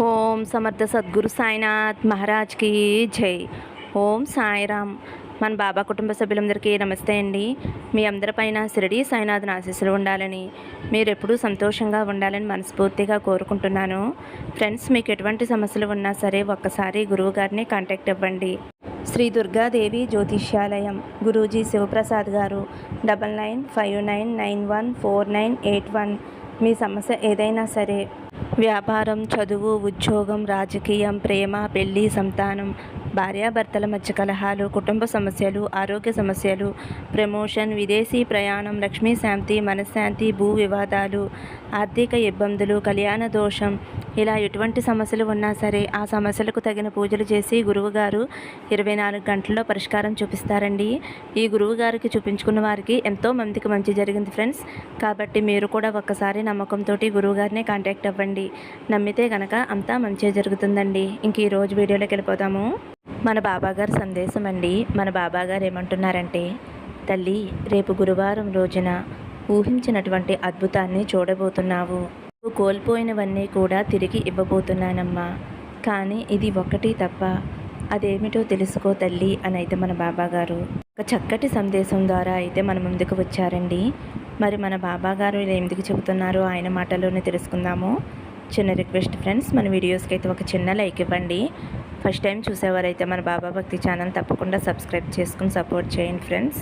ఓం సమర్థ సద్గురు సాయినాథ్ మహారాజ్కి జై. ఓం సాయిరామ్ మన బాబా కుటుంబ సభ్యులందరికీ నమస్తే అండి. మీ అందరిపైన శిరడి సాయినాథ్ని ఆశీస్సులు ఉండాలని మీరు ఎప్పుడూ సంతోషంగా ఉండాలని మనస్ఫూర్తిగా కోరుకుంటున్నాను. ఫ్రెండ్స్ మీకు ఎటువంటి సమస్యలు ఉన్నా సరే ఒక్కసారి గురువు గారిని కాంటాక్ట్ ఇవ్వండి శ్రీ దుర్గాదేవి జ్యోతిష్యాలయం గురూజీ శివప్రసాద్ గారు double nine five nine nine one four nine eight one. మీ సమస్య ఏదైనా సరే వ్యాపారం చదువు ఉద్యోగం రాజకీయం ప్రేమ పెళ్ళి సంతానం భార్యాభర్తల మధ్య కలహాలు కుటుంబ సమస్యలు ఆరోగ్య సమస్యలు ప్రమోషన్ విదేశీ ప్రయాణం లక్ష్మీ శాంతి మనశ్శాంతి భూ వివాదాలు ఆర్థిక ఇబ్బందులు కళ్యాణ దోషం ఇలా ఎటువంటి సమస్యలు ఉన్నా సరే ఆ సమస్యలకు తగిన పూజలు చేసి గురువుగారు ఇరవై నాలుగు గంటల్లో పరిష్కారం చూపిస్తారండి. ఈ గురువు గారికి చూపించుకున్న వారికి ఎంతో మందికి మంచి జరిగింది ఫ్రెండ్స్. కాబట్టి మీరు కూడా ఒక్కసారి నమ్మకంతో గురువుగారినే కాంటాక్ట్ అవ్వండి. నమ్మితే కనుక అంతా మంచిగా జరుగుతుందండి. ఇంక ఈరోజు వీడియోలోకి వెళ్ళిపోతాము మన బాబాగారు సందేశం అండి. మన బాబాగారు ఏమంటున్నారంటే తల్లి రేపు గురువారం రోజున ఊహించినటువంటి అద్భుతాన్ని చూడబోతున్నావు. కోల్పోయినవన్నీ కూడా తిరిగి ఇవ్వబోతున్నానమ్మా. కానీ ఇది ఒకటి తప్ప అదేమిటో తెలుసుకో తల్లి అని అయితే మన బాబాగారు. ఒక చక్కటి సందేశం ద్వారా అయితే మన ముందుకు వచ్చారండి. మరి మన బాబాగారు ఇలా ఎందుకు చెబుతున్నారో ఆయన మాటలోనే తెలుసుకుందాము. చిన్న రిక్వెస్ట్ ఫ్రెండ్స్ మన వీడియోస్కి అయితే ఒక చిన్న లైక్ ఇవ్వండి. ఫస్ట్ టైం చూసేవారైతే మన బాబా భక్తి ఛానల్ తప్పకుండా సబ్స్క్రైబ్ చేసుకుని సపోర్ట్ చేయండి ఫ్రెండ్స్.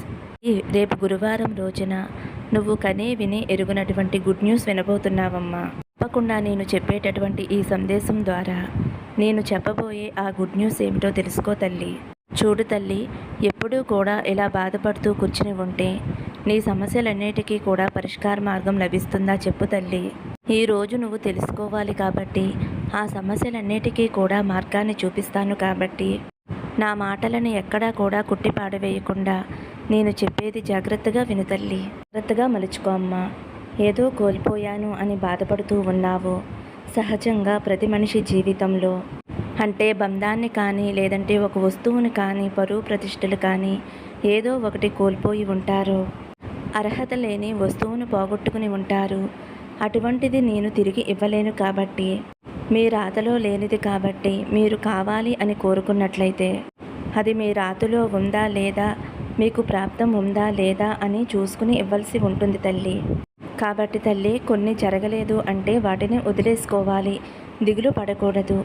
రేపు గురువారం రోజున నువ్వు కనే విని ఎరుగునటువంటి గుడ్ న్యూస్ వినబోతున్నావమ్మా. తప్పకుండా నేను చెప్పేటటువంటి ఈ సందేశం ద్వారా నేను చెప్పబోయే ఆ గుడ్ న్యూస్ ఏమిటో తెలుసుకో తల్లి. చూడు తల్లి ఎప్పుడూ కూడా ఇలా బాధపడుతూ కూర్చుని ఉంటే నీ సమస్యలన్నిటికీ కూడా పరిష్కార మార్గం లభిస్తుందా చెప్పు తల్లి. ఈ రోజు నువ్వు తెలుసుకోవాలి కాబట్టి ఆ సమస్యలన్నిటికీ కూడా మార్గాన్ని చూపిస్తాను కాబట్టి నా మాటలను ఎక్కడా కూడా కుట్టిపాడవేయకుండా నేను చెప్పేది జాగ్రత్తగా విను తల్లి. జాగ్రత్తగా మలుచుకో అమ్మా. ఏదో కోల్పోయాను అని బాధపడుతూ ఉన్నావు. సహజంగా ప్రతి మనిషి జీవితంలో అంటే బంధాన్ని కానీ లేదంటే ఒక వస్తువుని కానీ పరువు ప్రతిష్టలు కానీ ఏదో ఒకటి కోల్పోయి ఉంటారు. అర్హత లేని వస్తువును పోగొట్టుకుని ఉంటారు. అటువంటిది నేను తిరిగి ఇవ్వలేను కాబట్టి మీ రాతలో లేనిది కాబట్టి మీరు కావాలి అని కోరుకున్నట్లయితే అది మీ రాతలో ఉందా లేదా మీకు ప్రాప్తం ఉందా లేదా అని చూసుకుని ఇవ్వాల్సి ఉంటుంది తల్లి. కాబట్టి తల్లి కొన్ని జరగలేదు అంటే వాటిని వదిలేసుకోవాలి. దిగులు పడకూడదు.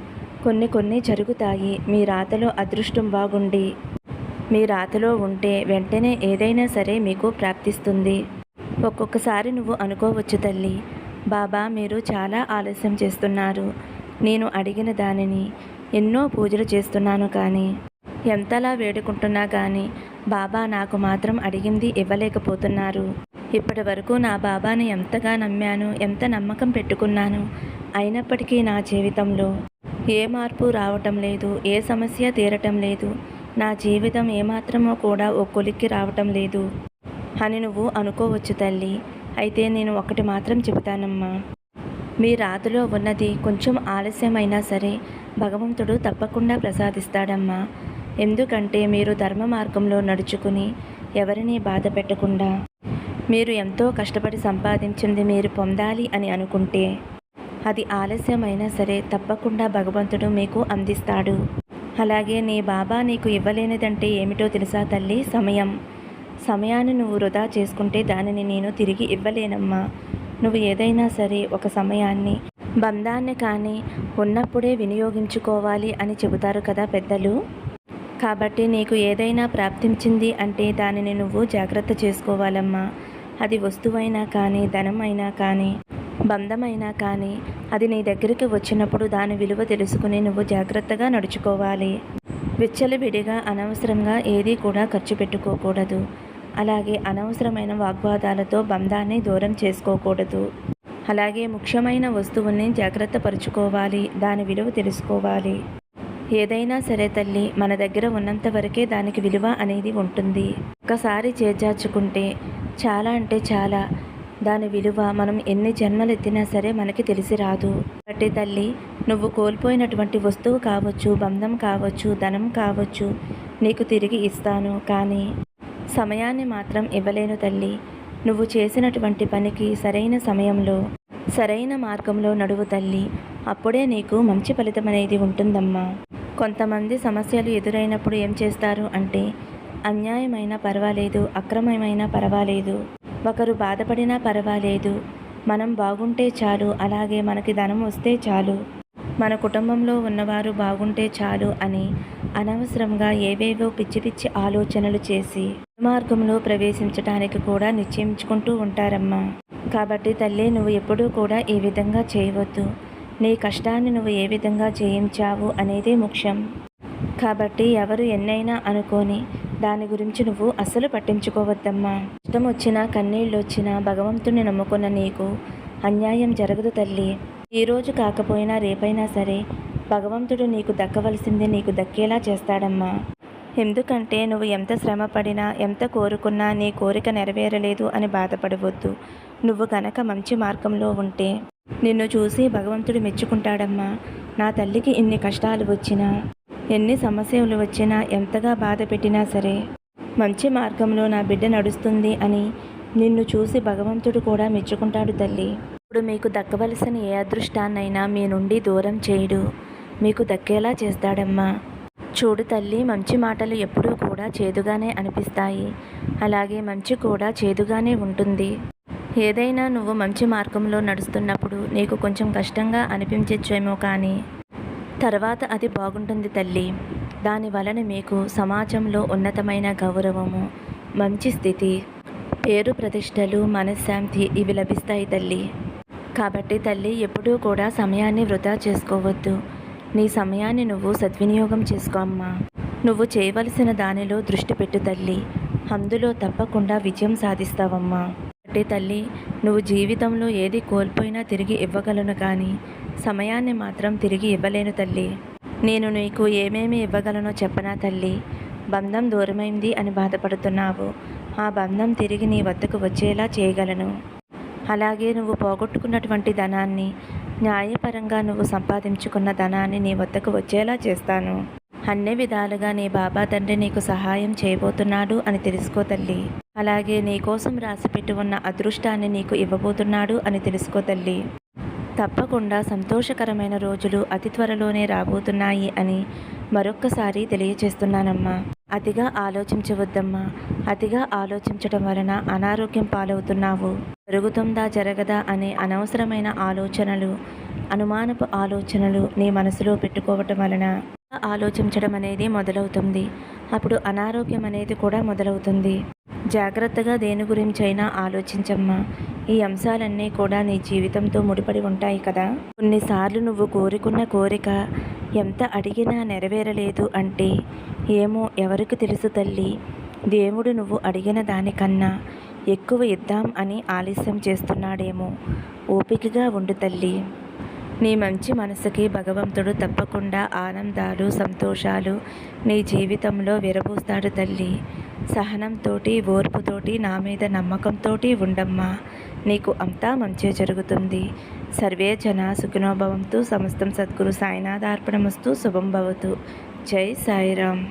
కొన్ని కొన్ని జరుగుతాయి. మీ రాతలో అదృష్టం బాగుండి. మీ రాతలో ఉంటే వెంటనే ఏదైనా సరే మీకు ప్రాప్తిస్తుంది. ఒక్కొక్కసారి నువ్వు అనుకోవచ్చు తల్లి. బాబా మీరు చాలా ఆలస్యం చేస్తున్నారు. నేను అడిగిన దానిని ఎన్నో పూజలు చేస్తున్నాను కానీ ఎంతలా వేడుకుంటున్నా కానీ బాబా నాకు మాత్రం అడిగింది ఇవ్వలేకపోతున్నారు. ఇప్పటి వరకు నా బాబాను ఎంతగా నమ్మాను ఎంత నమ్మకం పెట్టుకున్నాను అయినప్పటికీ నా జీవితంలో ఏ మార్పు రావటం లేదు ఏ సమస్య తీరటం లేదు. నా జీవితం ఏమాత్రమో కూడా ఓ కొలిక్కి రావటం లేదు అని నువ్వు అనుకోవచ్చు తల్లి. అయితే నేను ఒకటి మాత్రం చెబుతానమ్మా. మీ రాతలో ఉన్నది కొంచెం ఆలస్యమైనా సరే భగవంతుడు తప్పకుండా ప్రసాదిస్తాడమ్మా. ఎందుకంటే మీరు ధర్మ మార్గంలో నడుచుకుని ఎవరిని బాధ పెట్టకుండా మీరు ఎంతో కష్టపడి సంపాదించింది మీరు పొందాలి అని అనుకుంటే అది ఆలస్యమైనా సరే తప్పకుండా భగవంతుడు మీకు అందిస్తాడు. అలాగే నీ బాబా నీకు ఇవ్వలేనిదంటే ఏమిటో తెలుసా తల్లి? సమయం. సమయాన్ని నువ్వు వృధా చేసుకుంటే దానిని నేను తిరిగి ఇవ్వలేనమ్మా. నువ్వు ఏదైనా సరే ఒక సమయాన్ని బంధాన్ని కానీ ఉన్నప్పుడే వినియోగించుకోవాలి అని చెబుతారు కదా పెద్దలు? కాబట్టి నీకు ఏదైనా ప్రాప్తించింది అంటే దానిని నువ్వు జాగ్రత్త చేసుకోవాలమ్మా. అది వస్తువైనా కానీ ధనమైనా కానీ బంధమైనా కానీ అది నీ దగ్గరికి వచ్చినప్పుడు దాని విలువ తెలుసుకుని నువ్వు జాగ్రత్తగా నడుచుకోవాలి. విచ్చలవిడిగా అనవసరంగా ఏదీ కూడా ఖర్చు పెట్టుకోకూడదు. అలాగే అనవసరమైన వాగ్వాదాలతో బంధాన్ని దూరం చేసుకోకూడదు. అలాగే ముఖ్యమైన వస్తువుని జాగ్రత్త పరుచుకోవాలి. దాని విలువ తెలుసుకోవాలి. ఏదైనా సరే తల్లి మన దగ్గర ఉన్నంత వరకే దానికి విలువ అనేది ఉంటుంది. ఒకసారి చేజార్చుకుంటే చాలా అంటే చాలా. దాని విలువ మనం ఎన్ని జన్మలు ఎత్తినా సరే మనకి తెలిసి రాదు. కాబట్టి తల్లి నువ్వు కోల్పోయినటువంటి వస్తువు కావచ్చు బంధం కావచ్చు ధనం కావచ్చు నీకు తిరిగి ఇస్తాను. కానీ సమయాన్ని మాత్రం ఇవ్వలేను తల్లి. నువ్వు చేసినటువంటి పనికి సరైన సమయంలో సరైన మార్గంలో నడువు తల్లి. అప్పుడే నీకు మంచి ఫలితం అనేది ఉంటుందమ్మా. కొంతమంది సమస్యలు ఎదురైనప్పుడు ఏం చేస్తారు అంటే అన్యాయమైనా పర్వాలేదు అక్రమమైన పర్వాలేదు. ఒకరు బాధపడినా పర్వాలేదు. మనం బాగుంటే చాలు అలాగే మనకి ధనం వస్తే చాలు. మన కుటుంబంలో ఉన్నవారు బాగుంటే చాలు అని అనవసరంగా ఏవేవో పిచ్చి పిచ్చి ఆలోచనలు చేసి మార్గంలో ప్రవేశించడానికి కూడా నిశ్చయించుకుంటూ ఉంటారమ్మా. కాబట్టి తల్లి నువ్వు ఎప్పుడూ కూడా ఈ విధంగా చేయవద్దు. నీ కష్టాన్ని నువ్వు ఏ విధంగా చేయించావు అనేదే ముఖ్యం. కాబట్టి ఎవరు ఎన్నైనా అనుకోని దాని గురించి నువ్వు అస్సలు పట్టించుకోవద్దమ్మా. ఇష్టం వచ్చినా కన్నీళ్ళు వచ్చినా భగవంతుని నమ్ముకున్న నీకు అన్యాయం జరగదు తల్లి. ఈరోజు కాకపోయినా రేపైనా సరే భగవంతుడు నీకు దక్కవలసింది నీకు దక్కేలా చేస్తాడమ్మా. ఎందుకంటే నువ్వు ఎంత శ్రమ పడినా ఎంత కోరుకున్నా నీ కోరిక నెరవేరలేదు అని బాధపడవద్దు. నువ్వు గనక మంచి మార్గంలో ఉంటే నిన్ను చూసి భగవంతుడు మెచ్చుకుంటాడమ్మా. నా తల్లికి ఇన్ని కష్టాలు వచ్చినా ఎన్ని సమస్యలు వచ్చినా ఎంతగా బాధ పెట్టినా సరే మంచి మార్గంలో నా బిడ్డ నడుస్తుంది అని నిన్ను చూసి భగవంతుడు కూడా మెచ్చుకుంటాడు తల్లి. ఇప్పుడు మీకు దక్కవలసిన ఏ అదృష్టాన్నైనా మీ నుండి దూరం చేయడు. మీకు దక్కేలా చేస్తాడమ్మా. చూడు తల్లి మంచి మాటలు ఎప్పుడూ కూడా చేదుగానే అనిపిస్తాయి. అలాగే మంచి కూడా చేదుగానే ఉంటుంది. ఏదైనా నువ్వు మంచి మార్గంలో నడుస్తున్నప్పుడు నీకు కొంచెం కష్టంగా అనిపించచ్చేమో కానీ తర్వాత అది బాగుంటుంది తల్లి. దాని వలన మీకు సమాజంలో ఉన్నతమైన గౌరవము మంచి స్థితి పేరు ప్రతిష్టలు మనశ్శాంతి ఇవి లభిస్తాయి తల్లి. కాబట్టి తల్లి ఎప్పుడూ కూడా సమయాన్ని వృధా చేసుకోవద్దు. నీ సమయాన్ని నువ్వు సద్వినియోగం చేసుకో అమ్మా. నువ్వు చేయవలసిన దానిలో దృష్టి పెట్టు తల్లి. అందులో తప్పకుండా విజయం సాధిస్తావమ్మా. అంటే తల్లి నువ్వు జీవితంలో ఏది కోల్పోయినా తిరిగి ఇవ్వగలను కానీ సమయాన్ని మాత్రం తిరిగి ఇవ్వలేను తల్లి. నేను నీకు ఏమేమి ఇవ్వగలనో చెప్పనా తల్లి. బంధం దూరమైంది అని బాధపడుతున్నావు. ఆ బంధం తిరిగి నీ వద్దకు వచ్చేలా చేయగలను. అలాగే నువ్వు పోగొట్టుకున్నటువంటి ధనాన్ని న్యాయపరంగా నువ్వు సంపాదించుకున్న ధనాన్ని నీ వద్దకు వచ్చేలా చేస్తాను. అన్ని విధాలుగా నీ బాబా తండ్రి నీకు సహాయం చేయబోతున్నాడు అని తెలుసుకో తల్లి. అలాగే నీ కోసం రాసిపెట్టి ఉన్న అదృష్టాన్ని నీకు ఇవ్వబోతున్నాడు అని తెలుసుకో తల్లి. తప్పకుండా సంతోషకరమైన రోజులు అతి త్వరలోనే రాబోతున్నాయి అని మరొక్కసారి తెలియచేస్తున్నానమ్మా. అతిగా ఆలోచించవద్దమ్మా. అతిగా ఆలోచించడం వలన అనారోగ్యం పాలవుతున్నావు. జరుగుతుందా జరగదా అనే అనవసరమైన ఆలోచనలు అనుమానపు ఆలోచనలు నీ మనసులో పెట్టుకోవటం వలన ఆలోచించడం అనేది మొదలవుతుంది. అప్పుడు అనారోగ్యం అనేది కూడా మొదలవుతుంది. జాగ్రత్తగా దేని గురించైనా ఆలోచించమ్మా. ఈ అంశాలన్నీ కూడా నీ జీవితంతో ముడిపడి ఉంటాయి కదా. కొన్నిసార్లు నువ్వు కోరుకున్న కోరిక ఎంత అడిగినా నెరవేరలేదు అంటే ఏమో ఎవరికి తెలుసు తల్లి. దేవుడు నువ్వు అడిగిన దానికన్నా ఎక్కువ ఇద్దాం అని ఆలస్యం చేస్తున్నాడేమో. ఓపికగా ఉండు తల్లి. నీ మంచి మనసుకి భగవంతుడు తప్పకుండా ఆనందాలు సంతోషాలు నీ జీవితంలో విరబూస్తాడు తల్లి. సహనంతోటి ఓర్పుతోటి నా మీద నమ్మకంతోటి ఉండమ్మా. నీకు అంతా మంచి జరుగుతుంది. సర్వే జన సుఖినోభవంతు సమస్తం సద్గురు సాయినాథార్పణమస్తు శుభం భవతు. జై సాయిరామ్.